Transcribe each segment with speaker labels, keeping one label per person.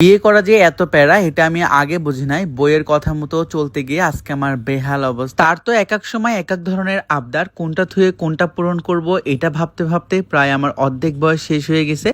Speaker 1: বিয়ে করা যে এত প্যারা, এটা আমি আগে বুঝি নাই। বইয়ের কথা মতো চলতে গিয়ে আজকে আমার বেহাল অবস্থা। তার তো এক এক সময় এক এক ধরনের আবদার, কোনটা থুয়ে কোনটা পূরণ করব, এটা ভাবতে ভাবতে প্রায় আমার অর্ধেক বয়স শেষ হয়ে গেছে।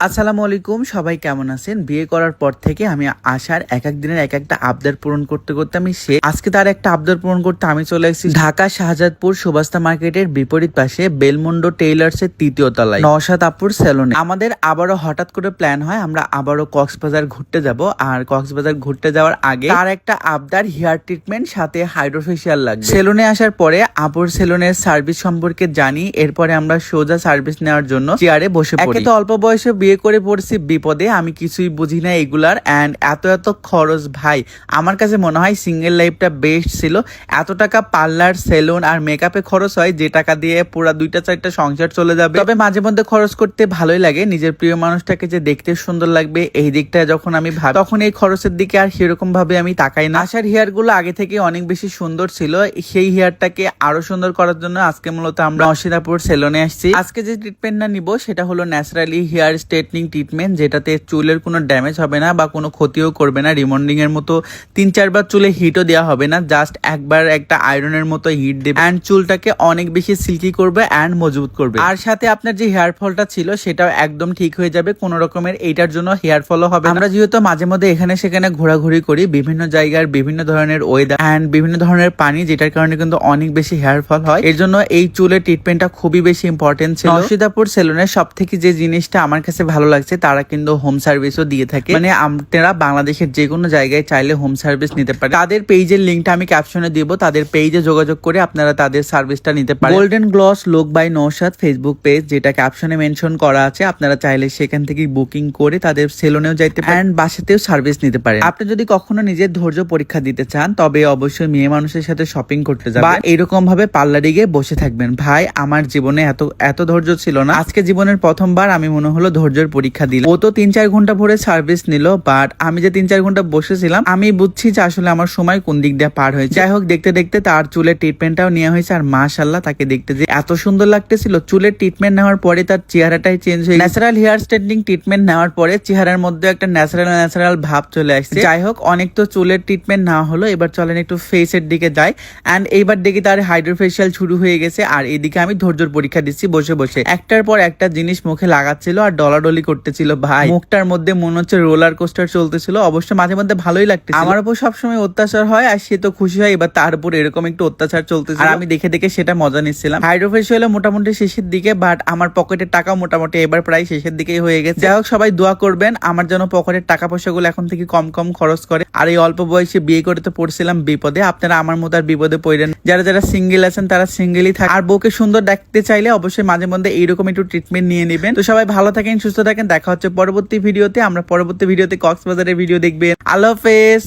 Speaker 1: আসসালামু আলাইকুম, সবাই কেমন আছেন? বিয়ে করার পর থেকে আমি আসার এক এক দিনের এক একটা আবদার পূরণ করতে করতে আমি সে আজকে তার একটা আবদার পূরণ করতে আমি চলে এসেছি ঢাকা শাহজাদপুর সুবাস্তা মার্কেটের বিপরীত পাশে বেলমুন্ডো টেইলার্স এর তৃতীয় তলায়, নওশাদ আপুর সেলুনে আমাদের আবারও হঠাৎ করে প্ল্যান হয়, আমরা আবারও কক্সবাজার ঘুরতে যাব। আর কক্সবাজার ঘুরতে যাওয়ার আগে তার একটা আবদার হেয়ার ট্রিটমেন্ট সাথে হাইড্রোফেশিয়াল লাগবে। সেলুনে আসার পরে আপুর সেলুনের সার্ভিস সম্পর্কে জানি। এরপরে আমরা সোজা সার্ভিস নেওয়ার জন্য চেয়ারে বসে পড়ি। একে তো অল্প বয়সে বিয়ে করে পড়ছি বিপদে, আমি কিছুই বুঝি না এগুলার। অ্যান্ড এত এত খরচ ভাই, আমার কাছে মনে হয় সিঙ্গেল লাইফটা বেস্ট ছিল। এত টাকা পার্লার সেলুন আর মেকআপে খরচ হয়, যে টাকা দিয়ে পুরো দুইটা চারটা সংসার চলে যাবে। তবে মাঝে মধ্যে খরচ করতে ভালোই লাগে, নিজের প্রিয় মানুষটাকে যে দেখতে সুন্দর লাগবে, এই দিকটা যখন আমি ভাবি তখন এই খরচের দিকে আর সেরকম ভাবে আমি তাকাই না। আসার হেয়ারগুলো আগে থেকে অনেক বেশি সুন্দর ছিল, সেই হেয়ারটাকে আরও সুন্দর করার জন্য আজকে মূলত আমরা অসিদাপুর সেলুনে আসছি। আজকে যে ট্রিটমেন্টটা নিব, সেটা হলো ন্যাচারালি হেয়ার স্ট্রেটনিং ট্রিটমেন্ট যেটাতে চুলের কোনো ড্যামেজ হবে না বা কোনো ক্ষতিও করবে না। রিমন্ডিং এর মতো তিন চারবার চুলে হিটও দেওয়া হবে না। জাস্ট একবার একটা আয়রনের মতো হিট দেবে। অ্যান্ড চুলটাকে অনেক বেশি সিল্কি করবে অ্যান্ড মজবুত করবে। আর সাথে আপনার যে হেয়ার ফলটা ছিল, সেটাও একদম ঠিক হয়ে যাবে। কোনো রকমের এইটার জন্য হেয়ার ফলও হবে আমরা যেহেতু মাঝে মধ্যে এখানে সেখানে ঘোরাঘুরি করি, বিভিন্ন জায়গার বিভিন্ন ধরনের ওয়েদার অ্যান্ড বিভিন্ন ধরনের পানি, যেটার কারণে কিন্তু অনেক বেশি হেয়ার ফল হয়। এর জন্য এই চুলের ট্রিটমেন্টটা খুবই বেশি ইম্পর্টেন্ট ছিল। নরসিদাপুর সেলুনের সব থেকে যে জিনিসটা আমার কাছে ভালো লাগছে, তারা কিন্তু হোম সার্ভিসও দিয়ে থাকে। মানে আপনারা বাংলাদেশের যে কোনো জায়গায় চাইলে হোম সার্ভিস নিতে পারেন। তাদের পেজের লিঙ্কটা আমি ক্যাপশনে দিব, তাদের পেজে যোগাযোগ করে আপনারা তাদের সার্ভিসটা নিতে পারেন। Golden gloss look by Noushad Facebook page যেটা ক্যাপশনে মেনশন করা আছে, আপনারা চাইলে সেখান থেকে বুকিং করে তাদের সেলুনেও যাইতে পারেন বাসাতেও সার্ভিস নিতে পারেন। আপনি যদি কখনো নিজের ধৈর্য পরীক্ষা দিতে চান, তবে অবশ্যই মেয়ে মানুষের সাথে শপিং করতে যাবেন। বা এরকম ভাবে পার্লারে গিয়ে বসে থাকবেন। ভাই, আমার জীবনে এত এত ধৈর্য ছিল না। আজকে জীবনের প্রথমবার আমি মনে হলো ধৈর্যের পরীক্ষা দিলাম ও তো তিন চার ঘণ্টা ভরে সার্ভিস নিল বাট আমি যে তিন চার ঘণ্টা বসেছিলাম, আমি বুঝছি যে আসলে আমার সময় কোন দিক দিয়ে পার হয়েছে। যাই হোক, দেখতে দেখতে তার চুলের ট্রিটমেন্টটাও নেওয়া হয়েছে, আর মাশাল্লাহ তাকে দেখতে যে এত সুন্দর লাগতেছিল। চুলের ট্রিটমেন্ট নেওয়ার পরে তার চেহারাটাই চেঞ্জ হয়ে ন্যাচারাল হেয়ার স্ট্রেটনিং ট্রিটমেন্ট নেওয়ার পরে চেহারার মধ্যে একটা ন্যাচারাল ন্যাচারাল ভাব চলে আসছে। যাই হোক, অনেক তো চুলের ট্রিটমেন্ট নেওয়া হলো, এবার চলেন একটু ফেসের দিকে যাই। অ্যান্ড এইবার দেখি তার হাইড্রোফেশিয়াল শুরু হয়ে গেছে, আর এদিকে আমি ধৈর্যর পরীক্ষা দিচ্ছি বসে বসে। একটার পর একটা জিনিস মুখে লাগাচ্ছিল, আর ডলাডলি করতেছিল ভাই। মুখটার মধ্যে মনে হচ্ছে রোলার কোস্টার চলতেছিল অবশ্য মাঝে মধ্যে ভালোই লাগতে আমার উপর সবসময় অত্যাচার হয় আর সে তো খুশি হয় এবার তার উপর এরকম একটু অত্যাচার চলতেছে আর আমি দেখে দেখে সেটা মজা নিচ্ছিলাম। হাইড্রোফেশিয়াল মোটামুটি শেষের দিকে বাট আমার পকেটের টাকা মোটামুটি এবার প্রায় শেষের দিকেই হয়ে গেছে। যাই হোক সবাই দোয়া করবেন আমার যেন পকেটের টাকা পয়সাগুলো এখন থেকে কম কম খরচ করে। আর এই অল্প বয়সে বিয়ে করে তো পড়ছিলাম বিপদে আপনারা আমার মতো আর বিপদে পড়েন যারা যারা সিঙ্গেল আছেন তারা সিঙ্গেলই থাকে। আর বউকে সুন্দর দেখতে চাইলে অবশ্যই মাঝে মধ্যে এইরকম একটু ট্রিটমেন্ট নিয়ে নেবেন। তো সবাই ভালো থাকেন সুস্থ থাকেন দেখা হচ্ছে পরবর্তী ভিডিওতে। আমরা পরবর্তী ভিডিওতে কক্সবাজারের ভিডিও দেখবেন। আল্লাহ হাফেজ।